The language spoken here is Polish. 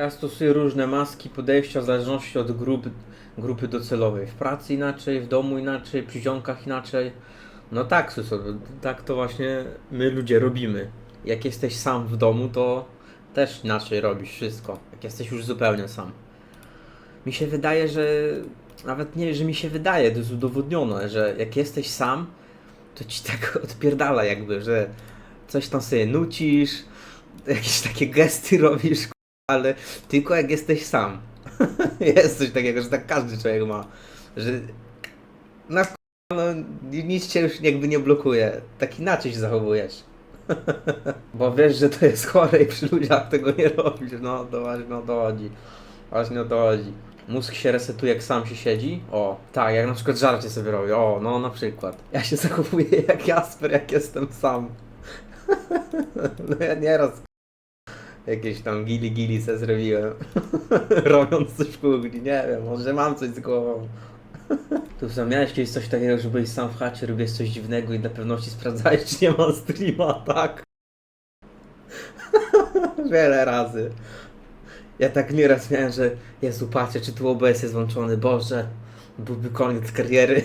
Ja stosuję różne maski, podejścia w zależności od grupy, grupy docelowej. W pracy inaczej, w domu inaczej, przy zionkach inaczej. No tak, Suso, tak to właśnie my ludzie robimy. Jak jesteś sam w domu, to też inaczej robisz wszystko. Jak jesteś już zupełnie sam. Mi się wydaje, że nawet nie, że mi się wydaje, to jest udowodnione, że jak jesteś sam, to ci tak odpierdala jakby, że coś tam sobie nucisz, jakieś takie gesty robisz, ale tylko jak jesteś sam. jest coś takiego, że tak każdy człowiek ma, że na no, nic cię już jakby nie blokuje, tak inaczej się zachowujesz. Bo wiesz, że to jest chore i przy ludziach tego nie robisz, no to właśnie o to chodzi. Właśnie o to chodzi. Mózg się resetuje, jak sam się siedzi. O, tak, jak na przykład żarcie sobie robię. O, no na przykład. Ja się zachowuję jak Jasper, jak jestem sam. No ja nieraz jakieś tam gili gili se zrobiłem. Robiąc coś w kuchni, nie wiem, może mam coś z głową. Tu co, miałeś kiedyś coś takiego, że byłeś sam w chacie, robiłeś coś dziwnego i dla pewności sprawdzałeś, czy nie ma streama, tak? Wiele razy. Ja tak nieraz miałem, że Jezu, patrzę, czy tu OBS jest włączony, Boże, byłby koniec kariery.